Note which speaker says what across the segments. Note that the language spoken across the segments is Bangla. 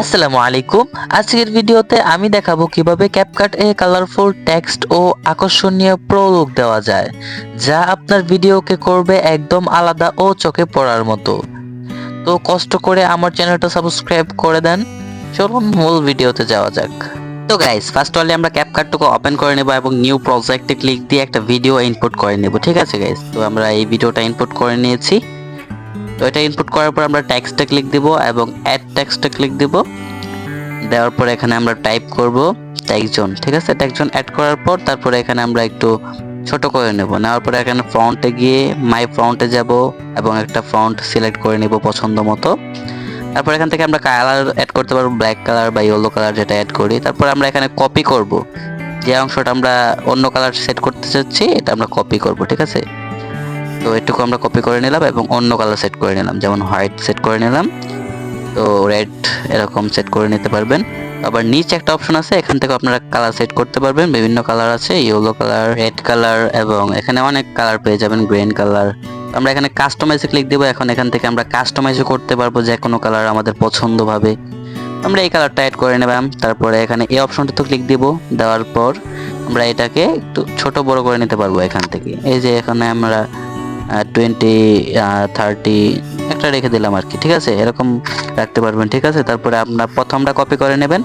Speaker 1: আসসালামু আলাইকুম। আজকের ভিডিওতে আমি দেখাবো কীভাবে ক্যাপকাট এ কালারফুল টেক্সট ও আকর্ষণীয় প্রলোগ দেওয়া যায়, যা আপনার ভিডিওকে করবে একদম আলাদা ও চোখে পড়ার মতো। তো কষ্ট করে আমার চ্যানেলটা সাবস্ক্রাইব করে দেন। চলুন মূল ভিডিওতে যাওয়া যাক। তো গাইস ফার্স্ট অলি আমরা ক্যাপকাটটুকু ওপেন করে নেব এবং নিউ প্রজেক্টে ক্লিক দিয়ে একটা ভিডিও ইনপুট করে নেব, ঠিক আছে গাইস তো আমরা এই ভিডিওটা ইনপুট করে নিয়েছি। তো এটা ইনপুট করার পর আমরা টেক্সটে ক্লিক দিব এবং অ্যাড টেক্সটে ক্লিক দিব। দেওয়ার পর এখানে আমরা টাইপ করব টেক্সজন ঠিক আছে? টেক্সজন অ্যাড করার পর তারপরে এখানে আমরা একটু ছোট করে নেব। নেওয়ার পরে এখানে ফ্রন্টে গিয়ে মাই ফ্রন্টে যাব এবং একটা ফ্রন্ট সিলেক্ট করে নেব পছন্দ মতো। তারপর এখান থেকে আমরা কালার অ্যাড করতে পারব ব্ল্যাক কালার বা ইয়েলো কালার যেটা অ্যাড করি। তারপর আমরা এখানে কপি করব। যে অংশটা আমরা অন্য কালার সেট করতে চাচ্ছি, এটা আমরা কপি করব, ঠিক আছে? তো এটুকু আমরা কপি করে নিলাম এবং অন্য কালার সেট করে নিলাম, যেমন হোয়াইট সেট করে নিলাম। তো রেড এরকম সেট করে নিতে পারবেন। আবার নিচে একটা অপশন আছে, এখান থেকে আপনারা কালার সেট করতে পারবেন। বিভিন্ন কালার আছে ইয়েলো কালার রেড কালার এবং এখানে অনেক কালার পেয়ে যাবেন গ্রিন কালার আমরা এখানে কাস্টমাইজে ক্লিক দেবো, এখন এখান থেকে আমরা কাস্টমাইজও করতে পারব যে কোনো কালার আমাদের পছন্দ ভাবে। আমরা এই কালারটা অ্যাড করে নেবাম তারপরে এখানে এই অপশনটা তো ক্লিক দিব, দেওয়ার পর আমরা এটাকে একটু ছোট বড় করে নিতে পারব এখান থেকে। এই যে এখানে আমরা টোয়েন্টি থার্টি একটা রেখে দিলাম আর কি, ঠিক আছে? এরকম রাখতে পারবেন, ঠিক আছে? তারপরে আপনার প্রথমটা কপি করে নেবেন।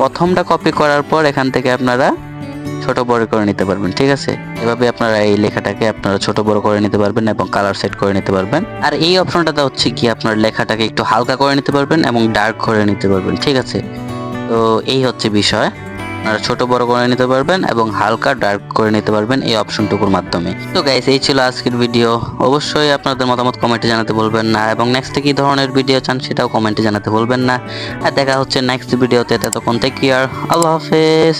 Speaker 1: প্রথমটা কপি করার পর এখান থেকে আপনারা ছোট বড় করে নিতে পারবেন, ঠিক আছে? এভাবে আপনারা এই লেখাটাকে আপনারা ছোট বড় করে নিতে পারবেন এবং কালার সেট করে নিতে পারবেন। আর এই অপশনটাতে হচ্ছে কি, আপনার লেখাটাকে একটু হালকা করে নিতে পারবেন এবং ডার্ক করে নিতে পারবেন, ঠিক আছে? তো এই হচ্ছে বিষয়। আপনারা ছোট, বড় করে নিতে পারবেন এবং হালকা ডার্ক করে নিতে পারবেন এই অপশনটুকুর মাধ্যমে। তো গাইস এই ছিল আজকের ভিডিও অবশ্যই আপনাদের মতামত কমেন্টে জানাতে বলবেন না এবং নেক্সট কি ধরনের ভিডিও চান সেটাও কমেন্টে জানাতে বলবেন না। আর দেখা হচ্ছে নেক্সট ভিডিওতে ততক্ষণ থেকে আর আল্লাহ হাফেজ।